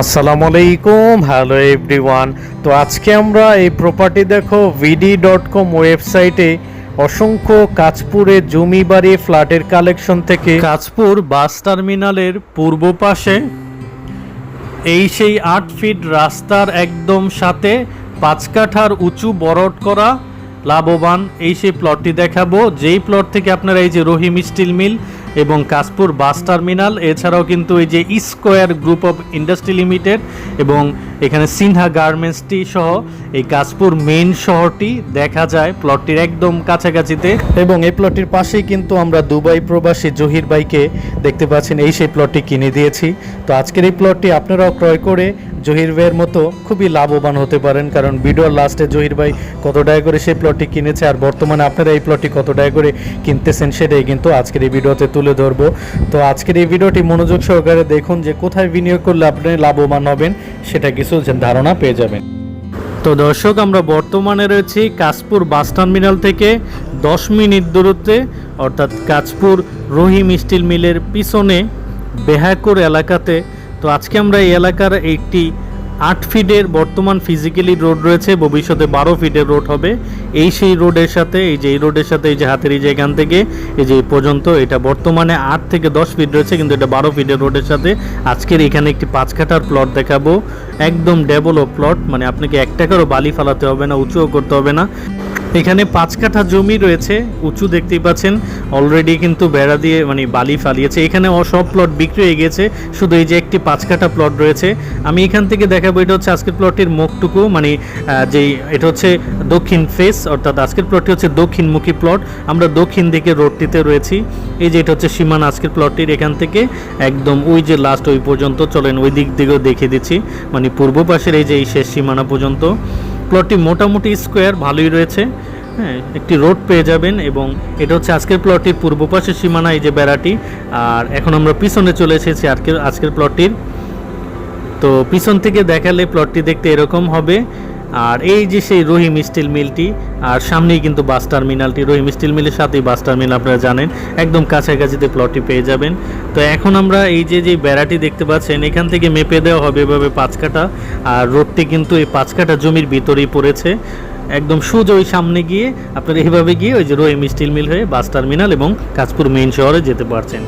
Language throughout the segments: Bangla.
আসসালামু আলাইকুম হ্যালো এভরিওয়ান। তো আজকে আমরা এই প্রপার্টি দেখো ভিডি ডট কম ওয়েবসাইটে অসংখ্য কাঁচপুরে জমি বাড়ি ফ্ল্যাটের কালেকশন থেকে কাঁচপুর বাস টার্মিনালের পূর্ব পাশে এই সেই আট ফিট রাস্তার একদম সাথে পাঁচ কাঠার উঁচু বরট করা লাভবান এই সেই প্লটটি দেখাবো। যেই প্লট থেকে আপনারা এই যে রহিম স্টিল মিল এবং কাশপুর বাস টার্মিনাল এছাড়াও কিন্তু এই যে square group of industry limited এবং এখানে সিনহা গার্মেন্টসটি সহ এই কাশপুর মেইন শহরটি দেখা যায় প্লটটির একদম কাছাকাছিতে। এবং এই প্লটটির পাশেই কিন্তু আমরা দুবাই প্রবাসী জহির ভাইকে দেখতে পাচ্ছেন, এই সেই প্লটটি কিনে দিয়েছি। তো আজকের এই প্লটটি আপনারাও ক্রয় করে জহির ভাইয়ের মতো খুবই লাভবান হতে পারেন, কারণ ভিডিওর লাস্টে জহির ভাই কত টাকা করে সেই প্লটটি কিনেছে আর বর্তমানে আপনারা এই প্লটটি কত টাকা করে কিনতেছেন সেটাই কিন্তু আজকের এই ভিডিওতে তুলে ধরবো। তো আজকের এই ভিডিওটি মনোযোগ সহকারে দেখুন যে কোথায় বিনিয়োগ করলে আপনি লাভবান হবেন সেটা কিছু ধারণা পেয়ে যাবেন। তো দর্শক, আমরা বর্তমানে রয়েছি কাশপুর বাস টার্মিনাল থেকে দশ মিনিট দূরত্বে, অর্থাৎ কাশপুর রহিম স্টিল মিলের পিছনে বেহাকুর এলাকাতে। তো আজকে আমরা এই এলাকার একটি আট ফিটের বর্তমান ফিজিক্যালি রোড রয়েছে, ভবিষ্যতে বারো ফিটের রোড হবে। এই সেই রোডের সাথে, এই যে এই রোডের সাথে, এই যে হাতের এই যে এখান থেকে, এই যে পর্যন্ত, এটা বর্তমানে আট থেকে দশ ফিট রয়েছে, কিন্তু এটা বারো ফিটের রোডের সাথে। আজকের এখানে একটি পাঁচ কাঠার প্লট দেখাবো। একদম ডেভেলপ প্লট মানে আপনাকে এক টাকারও বালি ফালাতে হবে না, উঁচুও করতে হবে না। এখানে পাঁচ কাঠা জমি রয়েছে, উঁচু দেখতেই পাচ্ছেন। অলরেডি কিন্তু বেড়া দিয়ে মানে বালি ফালিয়েছে। এখানে সব প্লট বিক্রি হয়ে গেছে শুধু এই যে একটি পাঁচ কাঠা প্লট রয়েছে। আমি এখান থেকে দেখাবো, এটা হচ্ছে আজকের প্লটের মুখটুকু। মানে যেই, এটা হচ্ছে দক্ষিণ ফেস অর্থাৎ আজকের প্লটটি হচ্ছে দক্ষিণমুখী প্লট আমরা দক্ষিণ দিকে রোডটিতে রয়েছি। এই যে, এটা হচ্ছে সীমানা আজকের প্লটটির এখান থেকে। একদম ওই যে লাস্ট ওই পর্যন্ত, চলেন ওই দিক দিকেও দেখিয়ে দিচ্ছি। মানে পূর্ব পাশের এই যে, এই শেষ সীমানা পর্যন্ত। প্লটটি মোটামুটি স্কোয়ার, ভালোই রয়েছে। হ্যাঁ একটি রোড পেয়ে যাবেন এবং এটা হচ্ছে আজকের প্লটটির পূর্ব পাশের সীমানা, এই যে বেড়াটি। আর এখন আমরা পিছনে চলে এসেছি আজকের আজকের প্লটটির। তো পিছন থেকে দেখালে প্লটটি দেখতে এরকম হবে। আর এই যে সেই রহিম স্টিল মিলটি, আর সামনেই কিন্তু বাস টার্মিনালটি। রহিম স্টিল মিলের সাথেই বাস টার্মিনাল আপনারা জানেন, একদম কাছাকাছিতে প্লটটি পেয়ে যাবেন। তো এখন আমরা এই যে যে বেড়াটি দেখতে পাচ্ছেন, এখান থেকে মেপে দেওয়া হবে এভাবে পাঁচ কাঠা আর রোডটি কিন্তু এই পাঁচ কাঠা জমির ভিতরেই পড়েছে। একদম সোজা ওই সামনে গিয়ে আপনারা এইভাবে গিয়ে ওই যে রহিম স্টিল মিল হয়ে বাস টার্মিনাল এবং কাজপুর মেইন শহরে যেতে পারছেন।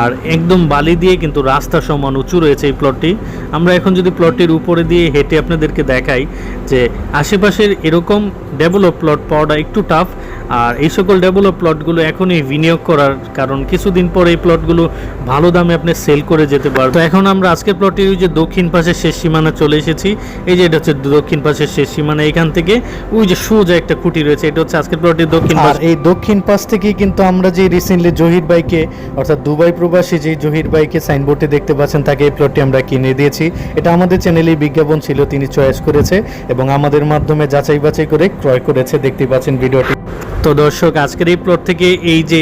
আর একদম বালি দিয়ে কিন্তু রাস্তা সমান উঁচু রয়েছে এই প্লটটি। আমরা এখন যদি প্লটটির উপরে দিয়ে হেঁটে আপনাদেরকে দেখাই যে আশেপাশের এরকম ডেভেলপ প্লট পাওয়াটা একটু টাফ আর এই সকল ডেভেলপ প্লটগুলো এখনই বিনিয়োগ করার কারণ কিছুদিন পরে এই প্লটগুলো ভালো দামে আপনি সেল করে যেতে পারবেন। তো এখন আমরা আজকের প্লটটির ওই যে দক্ষিণ পাশের শেষ সীমানা চলে এসেছি। এই যে এটা হচ্ছে দক্ষিণ পাশের শেষ সীমানা এখান থেকে ওই যে সোজা একটা খুঁটি রয়েছে এটা হচ্ছে আজকের প্লটটির দক্ষিণ পাশ। এই দক্ষিণ পাশ থেকেই কিন্তু আমরা যে রিসেন্টলি জহির বাইকে অর্থাৎ দুবাই প্রবাসী, যে জহির ভাইকে সাইনবোর্ডে দেখতে পাচ্ছেন, তাকে এই প্লটটি আমরা কিনে দিয়েছি। এটা আমাদের চ্যানেলে বিজ্ঞাপন ছিল, তিনি চয়েস করেছে এবং আমাদের মাধ্যমে যাচাই বাছাই করে ক্রয় করেছে, দেখতে পাচ্ছেন ভিডিওটি তো দর্শক, আজকের এই প্লট থেকে এই যে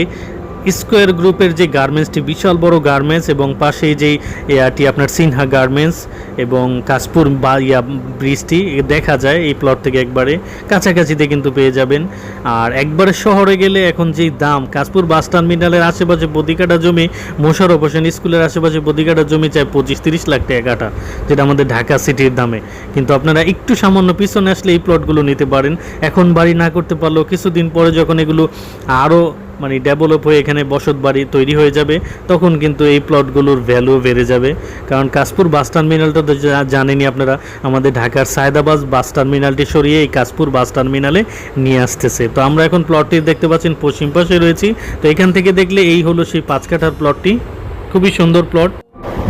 স্কোয়ার গ্রুপের যে গার্মেন্টসটি বিশাল বড় গার্মেন্টস এবং পাশে যেই ইয়াটি আপনার সিনহা গার্মেন্টস এবং কাশপুর বা, ইয়া, ব্রিজটি দেখা যায় এই প্লট থেকে একবারে। কাছাকাছিতে কিন্তু পেয়ে যাবেন। আর একবারে শহরে গেলে এখন যেই দাম কাশপুর বাস টার্মিনালের আশেপাশে বদিকাটা জমি মোশারফ হোসেন স্কুলের আশেপাশে বদিকাটা জমি চাই পঁচিশ তিরিশ লাখ টাকা কাটা, যেটা আমাদের ঢাকা সিটির দামে। কিন্তু আপনারা একটু সামান্য পিছনে আসলে এই প্লটগুলো নিতে পারেন। এখন বাড়ি না করতে পারলেও কিছুদিন পরে যখন এগুলো আরও মানে ডেভেলপ হয়ে এখানে বসত বাড়ি তৈরি হয়ে যাবে, তখন কিন্তু এই প্লটগুলোর ভ্যালু বেড়ে যাবে। কারণ কাশপুর বাস টার্মিনালটা তো জা- জানেনই আপনারা, আমাদের ঢাকার সায়দাবাদ বাস টার্মিনালটি সরিয়ে এই কাশপুর বাস টার্মিনালে নিয়ে আসতেছে। তো আমরা এখন প্লটটি দেখতে পাচ্ছেন, পশ্চিম পাশে রয়েছি। তো এখান থেকে দেখলে এই হলো সেই পাঁচ কাঠার প্লটটি খুবই সুন্দর প্লট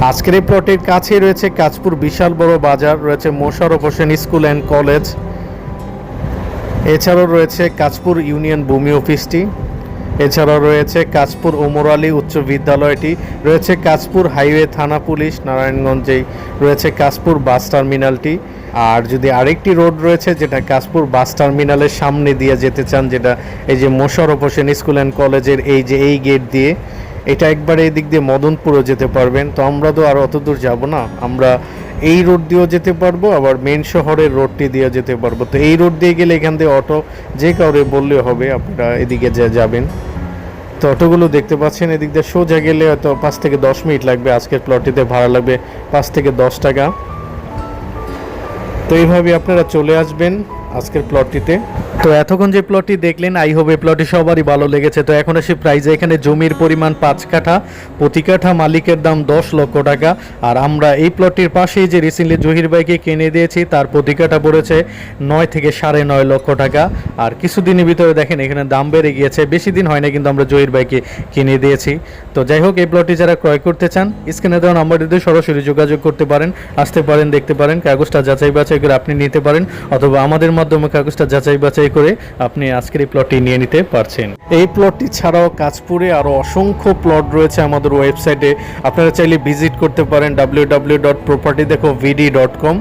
আজকের এই প্লটের কাছেই রয়েছে কাজপুর বিশাল বড় বাজার, রয়েছে Mosharraf Hossain school and college এছাড়াও রয়েছে কাজপুর ইউনিয়ন ভূমি অফিসটি এছাড়াও রয়েছে কাজপুর ওমর আলী উচ্চ বিদ্যালয়টি, রয়েছে কাজপুর হাইওয়ে থানা পুলিশ নারায়ণগঞ্জেই, রয়েছে কাজপুর বাস টার্মিনালটি। আর যদি আরেকটি রোড রয়েছে যেটা কাজপুর বাস টার্মিনালের সামনে দিয়ে যেতে চান, যেটা এই যে মোশারফ হোসেন স্কুল অ্যান্ড কলেজের এই যে এই গেট দিয়ে, এটা একবার এই দিক দিয়ে মদনপুরও যেতে পারবেন। তো আমরা তো আর অত দূর যাব না। আমরা এই রোড দিয়েও যেতে পারব, আবার মেন শহরের রোডটি দিয়ে যেতে পারব। তো এই রোড দিয়ে গেলে এখান দিয়ে অটো যে কাউরে বললে হবে, আপনারা এদিকে যা যাবেন। তো অটোগুলো দেখতে পাচ্ছেন, এদিক দিয়ে সোজা গেলে হয়তো পাঁচ থেকে দশ মিনিট লাগবে, আজকের প্লটটিতে ভাড়া লাগবে পাঁচ থেকে দশ টাকা। তো এইভাবে আপনারা চলে আসবেন আজকের প্লটটিতে তো এতক্ষণ যে প্লটটি দেখলেন আই হবে প্লটটি সবারই ভালো লেগেছে। তো এখন আসি প্রাইজে এখানে জমির পরিমাণ পাঁচ কাঠা, প্রতি কাঠা মালিকের দাম দশ লক্ষ টাকা। আর আমরা এই প্লটটির পাশেই যে রিসেন্টলি জহির ভাইকে কিনে দিয়েছি, তার প্রতি কাঠা পড়েছে নয় থেকে সাড়ে নয় লক্ষ টাকা। আর কিছুদিনের ভিতরে দেখেন, এখানে দাম বেড়ে গিয়েছে। বেশি দিন হয় না কিন্তু আমরা জহির ভাইকে কিনে দিয়েছি। তো যাই হোক, এই প্লটটি যারা ক্রয় করতে চান স্ক্রিনে দেওয়া নাম্বারটিতে সরাসরি যোগাযোগ করতে পারেন, আসতে পারেন, দেখতে পারেন, কাগজটা যাচাই বাছাই করে আপনি নিতে পারেন, অথবা আমাদের মাধ্যমে কাগজটা যাচাই বাছাই করে আপনি আজকের এই প্লটটি নিয়ে নিতে পারছেন। এই প্লটটি ছাড়াও কাজপুরে আরও অসংখ্য প্লট রয়েছে আমাদের ওয়েবসাইটে আপনারা চাইলে ভিজিট করতে পারেন ডাব্লিউ ডাব্লিউ ডট প্রপার্টি দেখো ভিডি ডট কম